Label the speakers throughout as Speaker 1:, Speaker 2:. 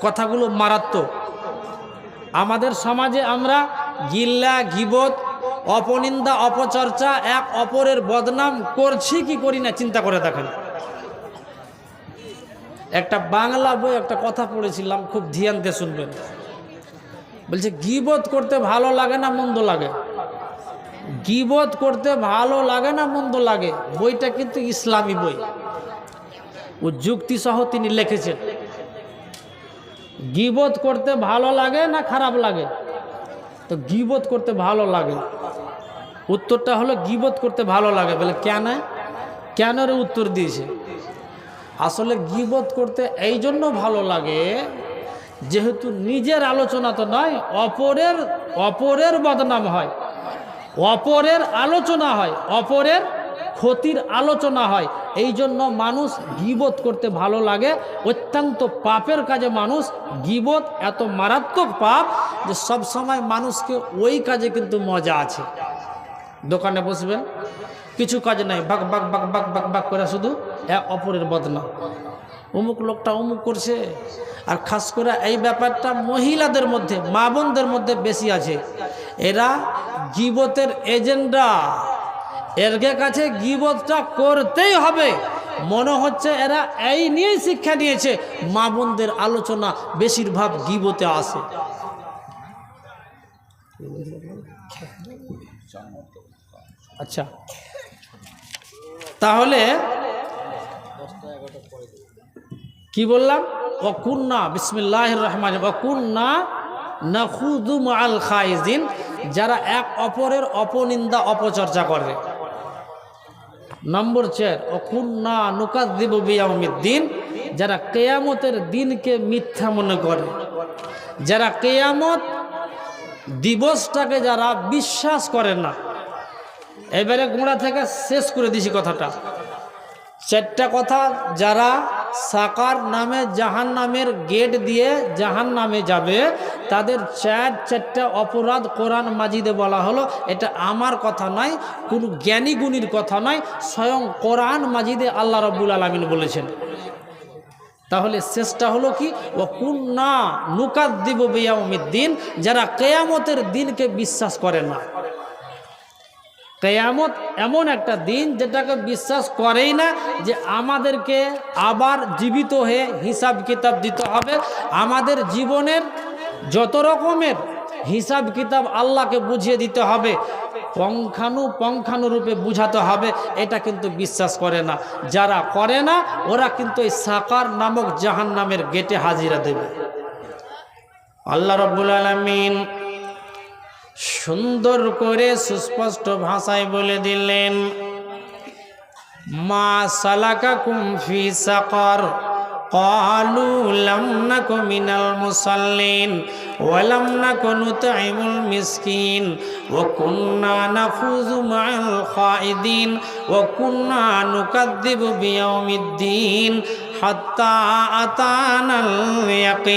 Speaker 1: কথাগুলো মারাত্মক। আমাদের সমাজে আমরা গিল্লা, গিবত, অপনিন্দা, অপচর্চা, এক অপরের বদনাম করছি কি করি না, চিন্তা করে দেখেন। একটা বাংলা বই, একটা কথা পড়েছিলাম, খুব ধ্যান দিয়ে শুনবেন। বলছে, গিবত করতে ভালো লাগে না, মন্দ লাগে? গিবত করতে ভালো লাগে না, মন্দ লাগে? বইটা কিন্তু ইসলামী বই। ও যুক্তিসহ তিনি লিখেছেন। গিবত করতে ভালো লাগে না খারাপ লাগে? তো গিবত করতে ভালো লাগে। উত্তরটা হলো গিবত করতে ভালো লাগে। বলে, কেন? কেন রে উত্তর দিয়েছে। আসলে গিবত করতে এই জন্য ভালো লাগে, যেহেতু নিজের আলোচনা তো নয়, অপরের অপরের বদনাম হয়। অপরের আলোচনা হয়, অপরের ক্ষতির আলোচনা হয়। এই জন্য মানুষ গিবত করতে ভালো লাগে। অত্যন্ত পাপের কাজে মানুষ গিবোধ এত মারাত্মক পাপ যে সব সময় মানুষকে ওই কাজে কিন্তু মজা আছে। দোকানে বসবেন, কিছু কাজ নাই, বাক বাক বাক বাক বাক বাক করে শুধু এক অপরের বদনাম অমুক লোকটা অমুক করছে, আর খাস করে এই ব্যাপারটা মহিলাদের মধ্যে, মা বোনদের মধ্যে বেশি আছে। এরা গিবতের এজেন্ডা। এরকে কাছে গিবতটা করতেই হবে। মনে হচ্ছে এরা এই নিয়েই শিক্ষা নিয়েছে। মা বোনদের আলোচনা বেশিরভাগ গিবতে আসে। আচ্ছা। তাহলে কি বললাম? অকুন্না বিসমিল্লাহ রহমান অকুন্না নখুদু আল খাইজিন যারা এক অপরের অপনিন্দা অপচর্চা করে। নম্বর চার, অকুন্না নুকাদ্দিব বিয়াউমিদ্দিন, যারা কেয়ামতের দিনকে মিথ্যা মনে করে। যারা কেয়ামত দিবসটাকে যারা বিশ্বাস করে না। এবারে গোড়া থেকে শেষ করে দিছি কথাটা। চারটা কথা, যারা সাকার নামে জাহান নামের গেট দিয়ে জাহান নামে যাবে। তাদের চার, চারটা অপরাধ কোরআন মাজিদে বলা হলো। এটা আমার কথা নয়, কোনো জ্ঞানী গুণীর কথা নয়, স্বয়ং কোরআন মাজিদে আল্লাহ রব্বুল আলমিন বলেছেন। তাহলে শেষটা হলো কি? ও কুন্না নুকাত দিব বেয়াউমিদ্দিন, যারা কেয়ামতের দিনকে বিশ্বাস করে না। কেয়ামত এমন একটা দিন যেটাকে বিশ্বাস করেই না যে আমাদেরকে আবার জীবিত হয়ে হিসাব কিতাব দিতে হবে। আমাদের জীবনের যত রকমের হিসাব কিতাব আল্লাহকে বুঝিয়ে দিতে হবে, পঙ্খানু পঙ্খানু রূপে বুঝাতে হবে, এটা কিন্তু বিশ্বাস করে না। যারা করে না, ওরা কিন্তু এই সাকার নামক জাহান নামের গেটে হাজিরা দেবে। আল্লাহ রব্বুল আলমিন সুন্দর করে সুস্পষ্ট ভাষায় বলে দিলেন মা সালাকা কুমফি সাকর قالوا لم نك من المصلين ولم نك نطعم المسكين وكنا نفوز مع الخائدين وكنا نكذب بيوم الدين حتى أتانا اليقين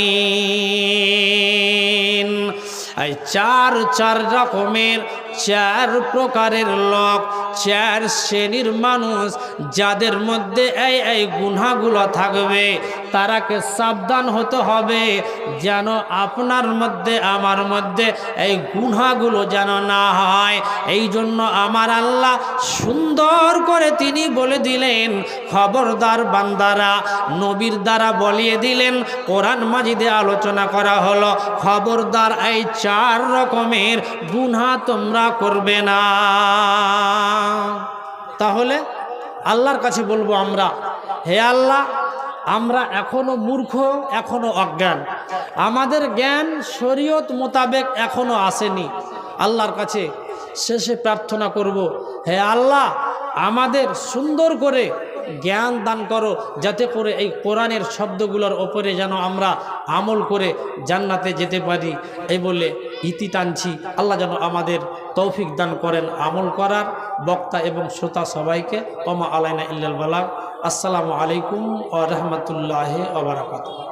Speaker 1: এই চার চার রকমের, চার প্রকারের লোক, চার শ্রেণির মানুষ, যাদের মধ্যে এই এই গুনাগুলো থাকবে। তারাকে সাবধান হতে হবে, যেন আপনার মধ্যে, আমার মধ্যে এই গুনাগুলো যেন না হয়। এই জন্য আমার আল্লাহ সুন্দর করে তিনি বলে দিলেন, খবরদার বান্দারা, নবীর দ্বারা বলিয়ে দিলেন, কোরআন মাজিদে আলোচনা করা হলো, খবরদার এই চার রকমের গুনা তোমরা করবে না। তাহলে আল্লাহর কাছে বলব আমরা, হে আল্লাহ আমরা এখনও মূর্খ, এখনও অজ্ঞান। আমাদের জ্ঞান শরীয়ত মোতাবেক এখনও আসেনি। আল্লাহর কাছে শেষে প্রার্থনা করব, হে আল্লাহ, আমাদের সুন্দর করে জ্ঞান দান করো, যাতে করে এই কোরআনের শব্দগুলোর ওপরে যেন আমরা আমল করে জান্নাতে যেতে পারি। এই বলে ইতি টানছি। আল্লাহ যেন আমাদের তৌফিক দান করেন আমল করার। বক্তা এবং শ্রোতা সবাইকে, ওমা আলাইনা ইল্লাল বালাক আসসালামু আলাইকুম ও রহমতুল্লাহ ওবরাকাত